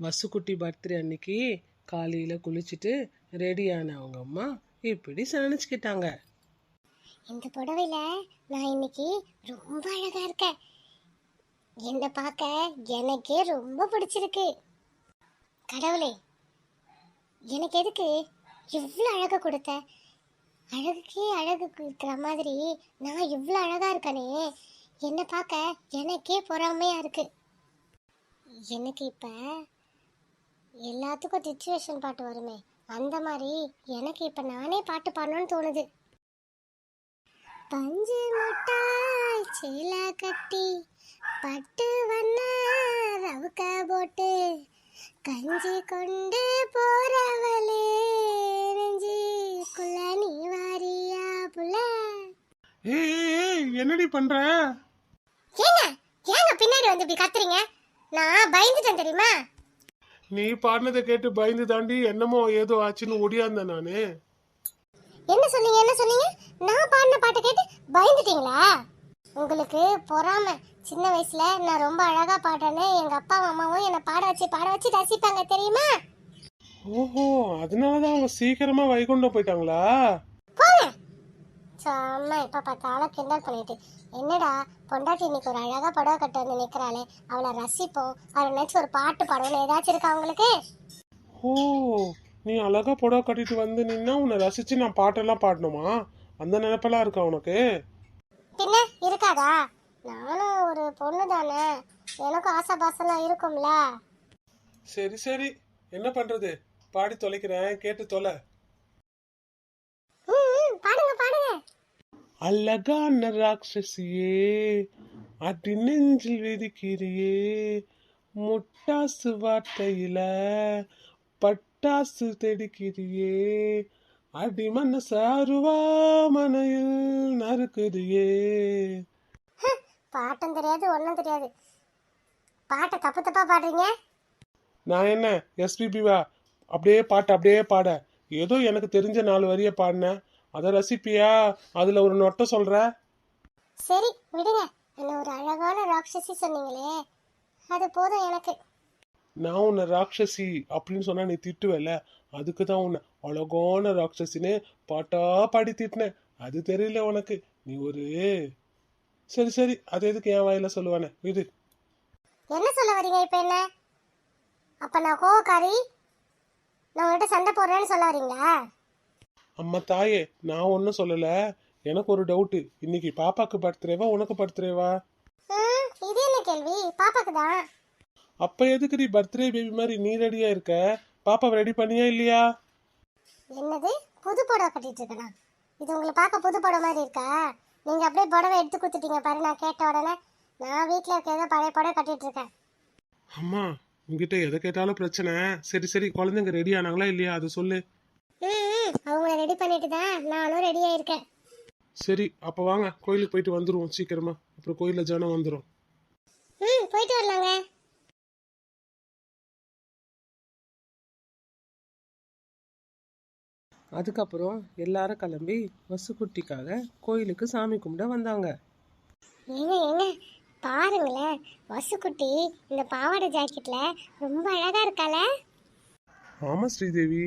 வசுக்குட்டி birthday அன்னைக்கு காலையில் குளிச்சுட்டு ரெடியான அவங்க அம்மா இப்படி சனிச்சுக்கிட்டாங்க இந்த புடவையில நான் இன்னைக்கு ரொம்ப அழகா இருக்கேன். என்னை பார்க்க எனக்கே ரொம்ப பிடிச்சிருக்கு. கடவுளே எனக்கு எதுக்கு இவ்வளோ அழகை கொடுத்த? அழகுக்கே அழகு இருக்கிற மாதிரி நான் இவ்வளோ அழகாக இருக்கனே என்னை பார்க்க எனக்கே பொறாமையாக இருக்குது எனக்கு இப்போ எல்லாத்துக்கும் சிச்சுவேஷன் பாட்டு வருமே. அந்த மாதிரி எனக்கு இப்போ நானே பாட்டு பாடணும்னு தோணுது. பஞ்சு முட்டாய் சேல கட்டி பட்டு வண்ண ரவுக்க போட்டு கஞ்சி கொண்டு போறவளே நெஞ்சுக்குள்ள நீ வாரியா புள்ள. ஏய் என்னடி பண்ற? ஏங்க ஏங்க பின்னாடி வந்து இப்படி கத்துறீங்க? நான் பயந்துட்டேன் தெரியுமா? நீ பாடினதை கேட்டு பயந்து தாண்டி என்னமோ ஏதோ ஆச்சுன்னு ஒடியாந்தேன் நானு. என்ன சொன்னீங்க? என்ன சொன்னீங்க? நான் பாடின பாட்டை கேட்டு பயந்துட்டீங்களா? உங்களுக்கு பொறாம. சின்ன வயசுல நான் ரொம்ப அழகா பாடுறேன்னு எங்க அப்பா அம்மாவும் என்னை பாட வச்சு பாட வச்சு ரசிப்பாங்க தெரியுமா? ஓஹோ அதனாலதான் அவங்க சீக்கிரமா வைகுண்டம் போயிட்டாங்களா? சும்மா. எப்ப பார்த்தாலும் கிண்டல் பண்ணிட்டு. என்னடா பொண்டாட்டி இன்னைக்கு ஒரு அழகா புடவை கட்ட வந்து நிக்கிறாளே. அவளை ரசிப்போம். அவளை நினைச்சு ஒரு பாட்டு பாடணும்னு ஏதாச்சும் இருக்கா உங்களுக்கு? ஓ நீ அழகா புடவை கட்டிட்டு வந்து நின்னா உன்னை ரசிச்சு நான் பாட்டெல்லாம் பாடணுமா? அந்த நினைப்பெல்லாம் இருக்கா உனக்கு? பின்ன இருக்காதா? நானும் ஒரு பொண்ணு தானே. எனக்கும் ஆசை பாசம்லாம் இருக்கும்ல. சரி சரி. என்ன பண்றது? பாடி தொலைக்கிறேன் கேட்டு தொலை ம், ம், பாடுங்க பாடுங்க அழகான ராட்சசியே அடி நெஞ்சில் விதிக்கிறியே முட்டாசு வார்த்தையில பட்டாசு தெடிக்கிறியே. அடி மனசாருவா மனையில் நறுக்குறியே. பாட்டும் தெரியாது ஒன்றும் தெரியாது. பாட்டை தப்பு தப்பா பாடுறீங்க? நான் என்ன எஸ்பிபிவா அப்படியே பாட்டு அப்படியே பாட. ஏதோ எனக்கு தெரிஞ்ச நாலு வரிய பாடினேன். அதை ரசிப்பியா? அதுல ஒரு நொட்டை சொல்ற? சரி விடுங்க. என்ன ஒரு அழகான ராட்சசி சொன்னீங்களே. அது போதும் எனக்கு. நான் உன்னை ராட்சசி அப்படின்னு சொன்னா நீ திட்டுவல அதுக்கு தான் உன்னை அழகான ராட்சசின்னு பாட்டா பாடி திட்டினேன். அது தெரியல உனக்கு. நீ ஒரு சரி சரி. அது எதுக்கு என் வாயில சொல்லுவானே? விடு. என்ன சொல்ல வரீங்க இப்போ என்ன? அப்ப நான் கோவக்காரி நான் உங்கள்கிட்ட சண்டை போடுறேன்னு சொல்ல வரீங்களா? அம்மா தாயே நான் ஒன்றும் சொல்லல. எனக்கு ஒரு டவுட்டு இன்னைக்கு பாப்பாக்கு பர்த்டேவா உனக்கு பர்த்டேவா இது என்ன கேள்வி? பாப்பாக்கு தான். அப்ப எதுக்கு நீ பர்த்டே பேபி மாதிரி நீ ரெடியா இருக்க? பாப்பாவை ரெடி பண்ணியா இல்லையா? என்னது? புது புடவை கட்டிட்டு இருக்கனா? இது உங்களை பார்க்க புது புடவை மாதிரி இருக்கா? நீங்க அப்படியே புடவை எடுத்து கொடுத்துட்டீங்க பாரு நான் கேட்ட உடனே நான் வீட்டில் இருக்க ஏதோ பழைய புடவை கட்டிட்டு இருக்கேன். அம்மா உங்ககிட்ட எதை கேட்டாலும் பிரச்சனை. சரி சரி குழந்தைங்க ரெடி ஆனாங்களா இல்லையா? அதை சொல்லு. ரெடி பண்ணிட்டு தான் நானும் ரெடி ஆயிருக்கேன். சரி அப்போ வாங்க. கோயிலுக்கு போயிட்டு வந்துருவோம் சீக்கிரமா. அப்புறம் கோயிலில் ஜனம் வந்துடும் ம் போயிட்டு வரலாங்க. அதுக்கப்புறம் எல்லாரும் கிளம்பி வசுக்குட்டிக்காக கோயிலுக்கு சாமி கும்பிட வந்தாங்க. ஏங்க ஏங்க பாருங்களேன். வசுக்குட்டி இந்த பாவாடை ஜாக்கெட்ல ரொம்ப அழகா இருக்கால ஆமாம் ஸ்ரீதேவி.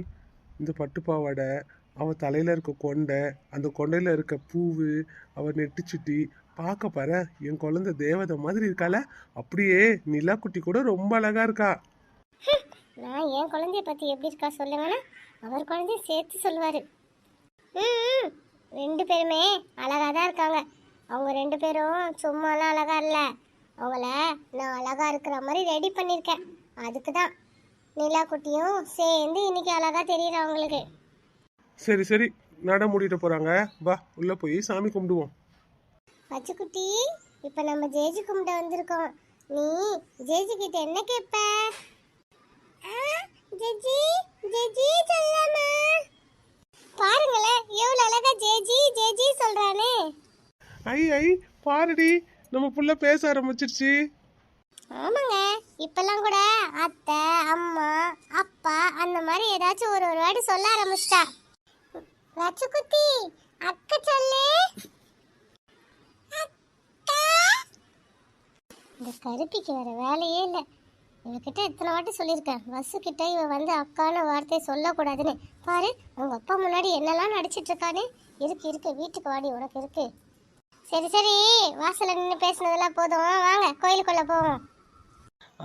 இந்த பட்டு பாவாடை அவ தலையில் இருக்க கொண்டை அந்த கொண்டையில் இருக்க பூவு அவ நெட்டிச்சுட்டி பார்க்க பாரு என் குழந்தை தேவதை மாதிரி இருக்கால அப்படியே நிலா குட்டி கூட ரொம்ப அழகா இருக்கா. நான் என் குழந்தைய பத்தி எப்படி இருக்கா சொல்லுங்கன்னா அவர் குழந்தைய சேர்த்து சொல்லுவாரு. ம் ரெண்டு பேருமே அழகா தான் இருக்காங்க. அவங்க ரெண்டு பேரும் சும்மாலாம் அழகா இல்ல. அவங்கள நான் அழகா இருக்கிற மாதிரி ரெடி பண்ணியிருக்கேன். அதுக்கு தான் நிலா குட்டியும் சேர்ந்து இன்னைக்கு அழகா தெரியுது அவங்களுக்கு. சரி சரி. நட மூடிட்டு போறாங்க. வா உள்ள போய் சாமி கும்பிடுவோம். பச்சைக்குட்டி இப்போ நம்ம ஜேஜி கும்பிட வந்திருக்கோம். நீ ஜேஜி கிட்ட என்ன கேட்ப ஜேஜி ஜேஜி சொல்லமா பாருங்களேன் எவ்வளவு அழகா ஜேஜி ஜேஜி சொல்றானே. ஐ ஐ பாருடி நம்ம புள்ள பேச ஆரம்பிச்சிருச்சு. ஆமாங்க இப்பெல்லாம் கூட அத்தை அம்மா அப்பா அந்த மாதிரி ஏதாச்சும் ஒரு ஒரு வாடி சொல்ல ஆரம்பிச்சிட்டா. ரச்சுக்குட்டி அக்கா சொல்லு. இந்த கருப்பிக்கு வேற வேலையே இல்லை. இவகிட்ட இத்தனை வாட்டி சொல்லியிருக்கேன். பஸ்ஸு கிட்ட இவ வந்து அக்கான வார்த்தையை சொல்லக்கூடாதுன்னு. பாரு அவங்க அப்பா முன்னாடி என்னெல்லாம் நடிச்சிட்டு இருக்கானே இருக்கு இருக்கு. வீட்டுக்கு வாடி உனக்கு இருக்கு. சரி சரி. வாசல்ல நின்று பேசுனதெல்லாம் போதும். வாங்க கோயிலுக்குள்ள போவோம்.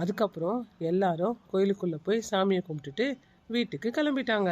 அதுக்கப்புறம் எல்லாரும் கோயிலுக்குள்ளே போய் சாமியை கும்பிட்டுட்டு வீட்டுக்கு கிளம்பிட்டாங்க.